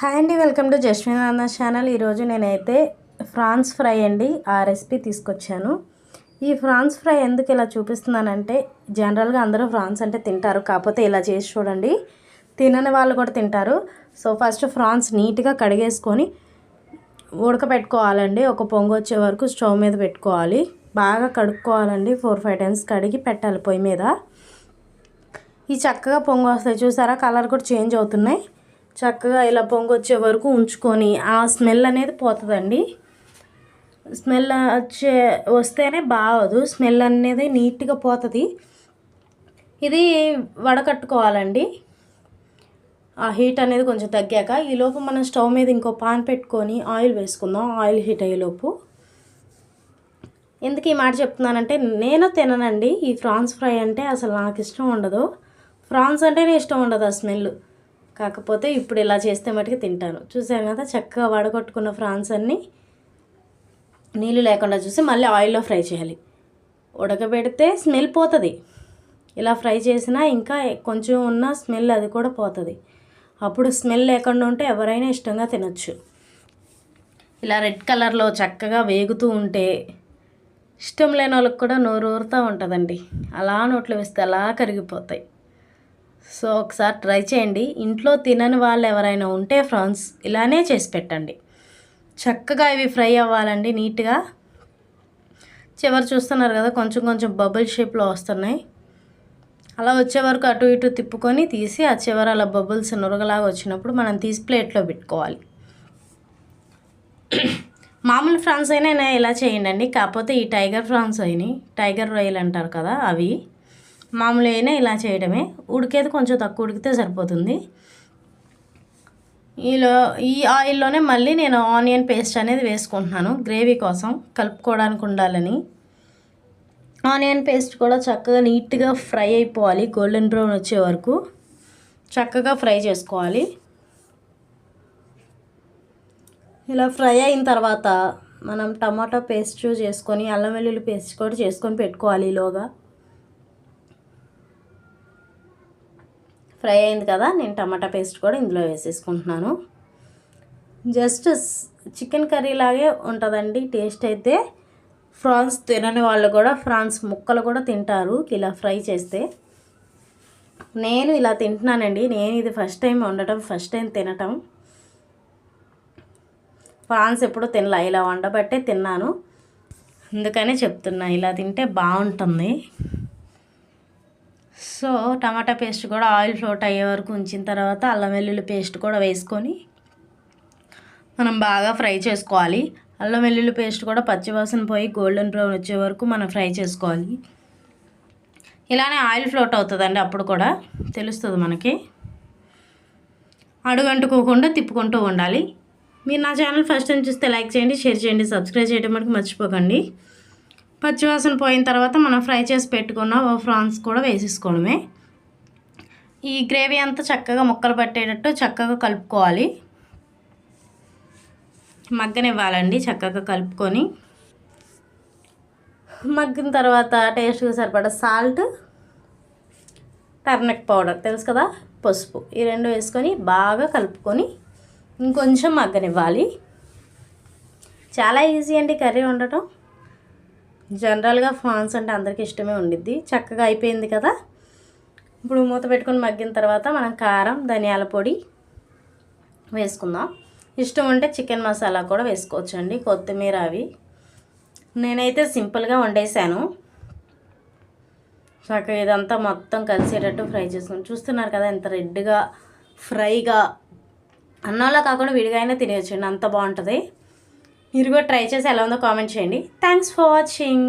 Hi అండి welcome to Jasmine అన్న channel ఈరోజు నేనైతే ఫ్రాన్స్ ఫ్రై అండి ఆ రెసిపీ తీసుకొచ్చాను. ఈ ఫ్రాన్స్ ఫ్రై ఎందుకు ఇలా చూపిస్తున్నానంటే జనరల్గా అందరూ ఫ్రాన్స్ అంటే తింటారు కాకపోతే ఇలా చేసి చూడండి. తినని వాళ్ళు కూడా తింటారు. సో ఫస్ట్ ఫ్రాన్స్ నీట్గా కడిగేసుకొని ఉడకపెట్టుకోవాలండి. ఒక పొంగు వచ్చే వరకు స్టవ్ మీద పెట్టుకోవాలి. బాగా కడుక్కోవాలండి. ఫోర్ ఫైవ్ టైమ్స్ కడిగి పెట్టాలి పొయ్యి మీద. ఈ చక్కగా పొంగు వస్తాయి చూసారా? కలర్ కూడా చేంజ్ అవుతున్నాయి. చక్కగా ఇలా పొంగొచ్చే వరకు ఉంచుకొని ఆ స్మెల్ అనేది పోతుందండి. స్మెల్ వచ్చే వస్తేనే బాగోదు. స్మెల్ అనేది నీట్గా పోతుంది. ఇది వడకట్టుకోవాలండి. ఆ హీట్ అనేది కొంచెం తగ్గాక ఈలోపు మనం స్టవ్ మీద ఇంకో పాన్ పెట్టుకొని ఆయిల్ వేసుకుందాం. ఆయిల్ హీట్ అయ్యేలోపు ఎందుకు ఈ మాట చెప్తున్నానంటే నేను తిననండి. ఈ ఫ్రాన్స్ ఫ్రై అంటే అసలు నాకు ఇష్టం ఉండదు. ఫ్రాన్స్ అంటేనే ఇష్టం ఉండదు ఆ స్మెల్. కాకపోతే ఇప్పుడు ఇలా చేస్తే మటుకు తింటాను. చూసాను కదా చక్కగా వడగొట్టుకున్న ఫ్రాన్స్ అన్నీ నీళ్ళు లేకుండా చూసి మళ్ళీ ఆయిల్లో ఫ్రై చేయాలి. ఉడకబెడితే స్మెల్ పోతుంది. ఇలా ఫ్రై చేసినా ఇంకా కొంచెం ఉన్న స్మెల్ అది కూడా పోతుంది. అప్పుడు స్మెల్ లేకుండా ఉంటే ఎవరైనా ఇష్టంగా తినచ్చు. ఇలా రెడ్ కలర్లో చక్కగా వేగుతూ ఉంటే ఇష్టం లేని వాళ్ళకి కూడా నోరూరుతూ ఉంటుందండి. అలా నోట్లో వేస్తే అలా కరిగిపోతాయి. సో ఒకసారి ట్రై చేయండి. ఇంట్లో తినని వాళ్ళు ఎవరైనా ఉంటే ఫ్రాన్స్ ఇలానే చేసి పెట్టండి. చక్కగా ఇవి ఫ్రై అవ్వాలండి నీట్గా. చివరి చూస్తున్నారు కదా కొంచెం కొంచెం బబుల్ షేప్లో వస్తున్నాయి. అలా వచ్చే వరకు అటు ఇటు తిప్పుకొని తీసి ఆ చివర అలా బబుల్స్ నురగలాగా వచ్చినప్పుడు మనం తీసి ప్లేట్లో పెట్టుకోవాలి. మామూలు ఫ్రాన్స్ అయినా ఇలా చేయండి కాకపోతే ఈ టైగర్ ఫ్రాన్స్ అయినాయి. టైగర్ రొయ్యలు అంటారు కదా అవి. మామూలు అయినా ఇలా చేయడమే. ఉడికేది కొంచెం తక్కువ ఉడికితే సరిపోతుంది. ఈలో ఈ ఆయిల్లోనే మళ్ళీ నేను ఆనియన్ పేస్ట్ అనేది వేసుకుంటున్నాను గ్రేవీ కోసం కలుపుకోవడానికి ఉండాలని. ఆనియన్ పేస్ట్ కూడా చక్కగా నీట్గా ఫ్రై అయిపోవాలి గోల్డెన్ బ్రౌన్ వచ్చే వరకు. చక్కగా ఫ్రై చేసుకోవాలి. ఇలా ఫ్రై అయిన తర్వాత మనం టమాటా పేస్ట్ చేసుకొని అల్లం వెల్లుల్లి పేస్ట్ కూడా చేసుకొని పెట్టుకోవాలి ఈలోగా. ఫ్రై అయింది కదా నేను టమాటా పేస్ట్ కూడా ఇందులో వేసేసుకుంటున్నాను. జస్ట్ చికెన్ కర్రీ లాగే ఉంటుందండి టేస్ట్ అయితే. ఫ్రాన్స్ తినని వాళ్ళు కూడా ఫ్రాన్స్ ముక్కలు కూడా తింటారు ఇలా ఫ్రై చేస్తే. నేను ఇలా తింటున్నానండి నేను ఇది ఫస్ట్ టైం వండటం ఫస్ట్ టైం తినటం. ఫ్రాన్స్ ఎప్పుడు తినలా ఇలా వండబట్టే తిన్నాను. అందుకనే చెప్తున్నా ఇలా తింటే బాగుంటుంది. సో టమాటా పేస్ట్ కూడా ఆయిల్ ఫ్లోట్ అయ్యే వరకు ఉంచిన తర్వాత అల్లం వెల్లుల్లి పేస్ట్ కూడా వేసుకొని మనం బాగా ఫ్రై చేసుకోవాలి. అల్లం వెల్లుల్లి పేస్ట్ కూడా పచ్చివాసన పోయి గోల్డెన్ బ్రౌన్ వచ్చే వరకు మనం ఫ్రై చేసుకోవాలి. ఇలానే ఆయిల్ ఫ్లోట్ అవుతుందండి అప్పుడు కూడా. తెలుస్తుంది మనకి. అడుగంటుకోకుండా తిప్పుకుంటూ ఉండాలి. మీరు నా ఛానల్ ఫస్ట్ టైం చూస్తే లైక్ చేయండి షేర్ చేయండి సబ్స్క్రైబ్ చేయడం మనకి మర్చిపోకండి. పచ్చివాసన పోయిన తర్వాత మనం ఫ్రై చేసి పెట్టుకున్న ఫ్రాన్స్ కూడా వేసేసుకోవడమే. ఈ గ్రేవీ అంతా చక్కగా ముక్కలు పట్టేటట్టు చక్కగా కలుపుకోవాలి. మగ్గనివ్వాలండి చక్కగా కలుపుకొని. మగ్గిన తర్వాత టేస్ట్గా సరిపడా సాల్ట్ టర్నిక్ పౌడర్ తెలుసు కదా పసుపు ఈ రెండు వేసుకొని బాగా కలుపుకొని ఇంకొంచెం మగ్గనివ్వాలి. చాలా ఈజీ అండి కర్రీ వండటం. జనరల్గా ఫాన్స్ అంటే అందరికీ ఇష్టమే ఉండిద్ది. చక్కగా అయిపోయింది కదా? ఇప్పుడు మూత పెట్టుకొని మగ్గిన తర్వాత మనం కారం ధనియాల పొడి వేసుకుందాం. ఇష్టం ఉంటే చికెన్ మసాలా కూడా వేసుకోవచ్చు అండి కొత్తిమీర అవి. నేనైతే సింపుల్గా వండేసాను చక్కగా ఇదంతా మొత్తం కలిసేటట్టు ఫ్రై చేసుకుని చూస్తున్నారు కదా ఎంత రెడ్గా ఫ్రైగా. అన్నంలో కాకుండా విడిగా అయినా తినేయచ్చండి అంత బాగుంటుంది. మీరు కూడా ట్రై చేసి ఎలా ఉందో కామెంట్ చేయండి. Thanks for watching